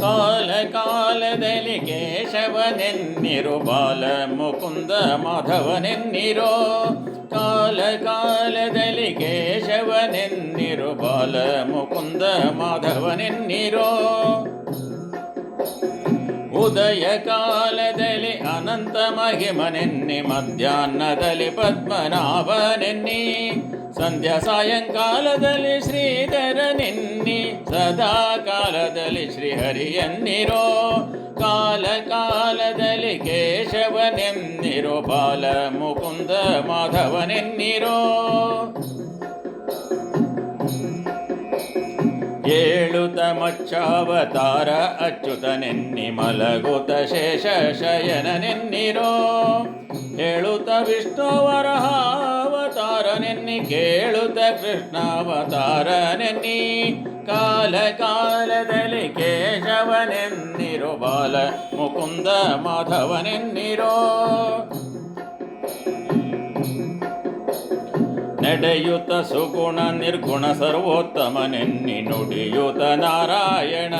ಕಾಲ ಕಾಲದಲ್ಲಿ ಕೇಶವನೆನ್ನಿರು, ಬಾಲ ಮುಕುಂದ ಮಾಧವನೆನ್ನಿರೋ. ಕಾಲ ಕಾಲದಲ್ಲಿ ಕೇಶವನೆನ್ನಿರು, ಬಾಲ ಮುಕುಂದ ಮಾಧವನೆನ್ನಿರೋ. ಉದಯ ಕಾಲದಲ್ಲಿ ಅನಂತ ಮಹಿಮನೆನ್ನಿ, ಮಧ್ಯಾಹ್ನದಲ್ಲಿ ಪದ್ಮನಾಭನೆನ್ನಿ. ಸಂಧ್ಯಾ ಸಾಯಂಕಾಲದಲ್ಲಿ ಶ್ರೀಧರನೆನ್ನಿ ಸದಾ ಕಾಲದಲ್ಲಿ ಶ್ರೀಹರಿಯನ್ನಿರೋ ಕಾಲ ಕಾಲದಲ್ಲಿ ಕೇಶವನೆನ್ನಿರೋ ಬಾಲ ಮುಕುಂದ ಮಾಧವನೆನ್ನಿರೋ ಏಳುತ ಮಚ್ಚಾವತಾರ ಅಚ್ಯುತನೆನ್ನಿ ಮಲಗುತ ಶೇಷ ಶಯನನೆನ್ನಿರೋ ಹೇಳುತ್ತ ವಿಷ್ಣುವರಹಾವತಾರನೆನ್ನಿ ಕೇಳುತ್ತ ಕೃಷ್ಣಾವತಾರನೆನ್ನಿ ಕಾಲ ಕಾಲದಲ್ಲಿ ಕೇಶವನೆನ್ನಿರೋ ಬಾಲ, ಮುಕುಂದ ಮಾಧವನೆನ್ನಿರೋ ನಡೆಯುತ್ತ ಸುಗುಣ ನಿರ್ಗುಣ ಸರ್ವೋತ್ತಮನೆನ್ನಿ, ನುಡಿಯುತ್ತ ನಾರಾಯಣನೆನ್ನಿರೋ.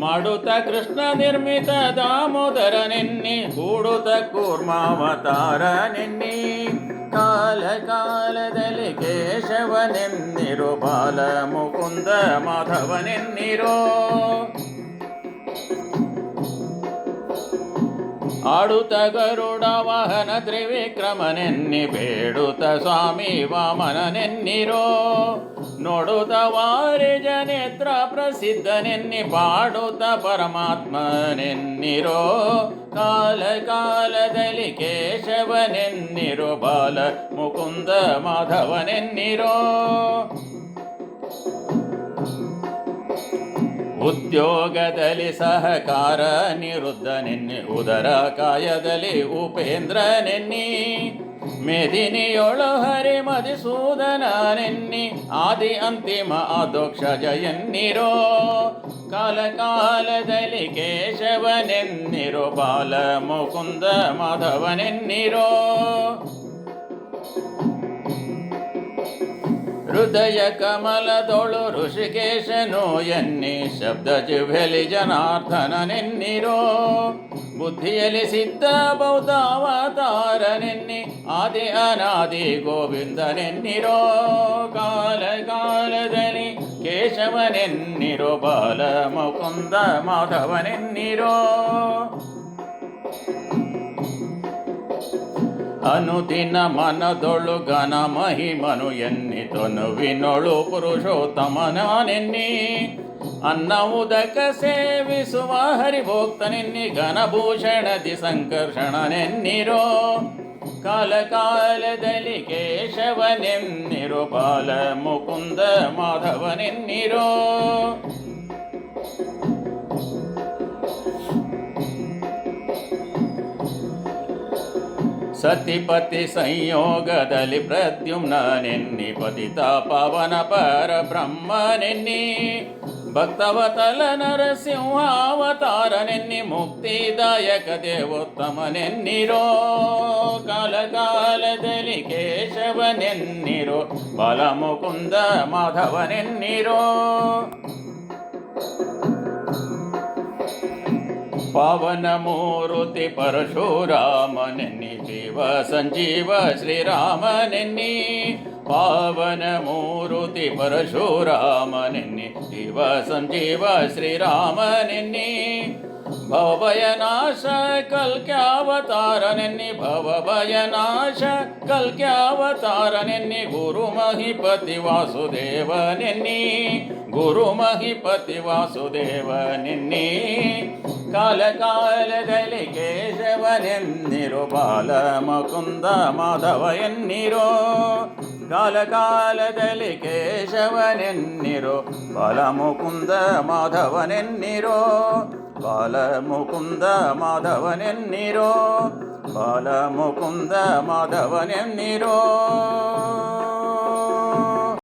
ಮಾಡುತ್ತ ಕೃಷ್ಣ ನಿರ್ಮಿತ ದಾಮೋದರನೆನ್ನಿ ಕೂಡುತ್ತ ಕೂರ್ಮಾವತಾರನೆನ್ನಿ. ಕಾಲ ಕಾಲದಲ್ಲಿ ಕೇಶವನೆನ್ನಿರೋ ಬಾಲ ಮುಕುಂದ ಮಾಧವನೆನ್ನಿರೋ. ಆಡುತ್ತ ಗರುಡ ವಾಹನ ತ್ರಿವಿಕ್ರಮನೆನ್ನಿ ಬೇಡುತ್ತ ಸ್ವಾಮಿ ವಾಮನನೆನ್ನಿರೋ. ನೋಡುತ್ತ ಪ್ರಸಿದ್ಧ ನೆನ್ನಿ ಪ್ರಸಿದ್ಧನೆನ್ನಿ ಪರಮಾತ್ಮ ಪರಮಾತ್ಮನೆನ್ನಿರೋ. ಕಾಲ ಕಾಲದಲ್ಲಿ ಕೇಶವನೆನ್ನಿರೋ, ಬಾಲ ಮುಕುಂದ ಮಾಧವನೆನ್ನಿರೋ. ಉದ್ಯೋಗದಲ್ಲಿ ಸಹಕಾರ ನಿರುದ್ಧನೆನ್ನಿ, ಉದರ ಕಾಯದಲ್ಲಿ ಉಪೇಂದ್ರನೆನ್ನಿ. ಮೇದಿನಿಯೊಳು ಹರಿ ಮಧುಸೂದನನೆನ್ನಿ ಆದಿ ಅಂತಿಮ ಅದೋಕ್ಷ ಜಯನ್ನಿರೋ. ಕಾಲ ಕಾಲದಲ್ಲಿ ಕೇಶವನೆನ್ನಿರೋ, ಬಾಲ ಮುಕುಂದ ಮಾಧವನೆನ್ನಿರೋ. ಹೃದಯ ಕಮಲದೊಳು ಋಷಿಕೇಶನು ಎನ್ನಿ, ಶಬ್ದ ಜಿಹ್ವೆಲಿ ಜನಾರ್ದನನೆನ್ನಿರೋ. ಬುದ್ಧಿಯಲ್ಲಿ ಸಿದ್ಧ ಬೌದ್ಧ ಅವತಾರನೆನ್ನಿ ಆದಿ ಅನಾದಿ ಗೋವಿಂದನೆನ್ನಿರೋ ಕಾಲ ಕಾಲದಲ್ಲಿ ಕೇಶವನೆನ್ನಿರೋ ಬಾಲ ಮುಕುಂದ ಮಾಧವನೆನ್ನಿರೋ ಅನುದಿನ ಮನದೊಳು ಘನ ಮಹಿಮನು ಎನ್ನಿ ತನುವಿನೊಳು ಪುರುಷೋತ್ತಮನಾನೆನ್ನಿ ಅನ್ನ ಉದಕ ಸೇವಿಸುವ ಹರಿಭೋಕ್ತನೆನ್ನಿ ಘನಭೂಷಣದಿ ಸಂಕರ್ಷಣನೆನ್ನಿರೋ. ಕಾಲ ಕಾಲದಲ್ಲಿ ಕೇಶವನೆನ್ನಿರೋ, ಬಾಲ ಮುಕುಂದ ಮಾಧವನೆನ್ನಿರೋ. ಸತಿಪತಿ ಸಂಯೋಗದಲ್ಲಿ ಪ್ರದ್ಯುಮ್ನೆನ್ನಿ ಪತಿತ ಪವನ ಪರ ಬ್ರಹ್ಮನೆನ್ನಿ. ಭಕ್ತವತಲ ನರಸಿಂಹಾವತಾರನೆನ್ನಿ ಮುಕ್ತಿದಾಯಕ ದೇವೋತ್ತಮನೆನ್ನಿರೋ ಕಾಲ ಕಾಲದಲ್ಲಿ ಕೇಶವನೆನ್ನಿರೋ ಬಲ ಮುಕುಂದ ಮಾಧವನೆನ್ನಿರೋ पावनमूरुति परशुरामनि शिव सञ्जीव श्रीरामनि पावनमूर्ति परशुरामनि शिव सञ्जीव श्रीरामनि ಜೀವ ಸಂಜೀವ ಶ್ರೀರಾಮನೆನ್ನಿ ಭವಭಯನಾಶ ಕಲ್ಕ್ಯಾವತಾರನೆನ್ನಿ ಭವಭಯನಾಶ ಕಲ್ಕ್ಯಾವತಾರನೆನ್ನಿ ಗುರು ಮಹಿಪತಿ ವಾಸುದೇವನೆನ್ನಿ ಗುರು ಮಹಿಪತಿ ವಾಸುದೇವನೆನ್ನಿ ಕಾಲ ಕಾಲದಲ್ಲಿ ಕೇಶವನೆನ್ನಿರೋ ಬಾಲ ಮುಕುಂದ ಮಾಧವ ಎನ್ನಿರೋ ಕಾಲ ಕಾಲದಲ್ಲಿ ಕೇಶವನೆನ್ನಿರೋ ಬಾಲ ಮುಕುಂದ ಮಾಧವನೆನ್ನಿರೋ ಬಾಲ ಮುಕುಂದ ಮಾಧವನೆನ್ನಿರೋ ಬಾಲ ಮುಕುಂದ ಮಾಧವನೆನ್ನಿರೋ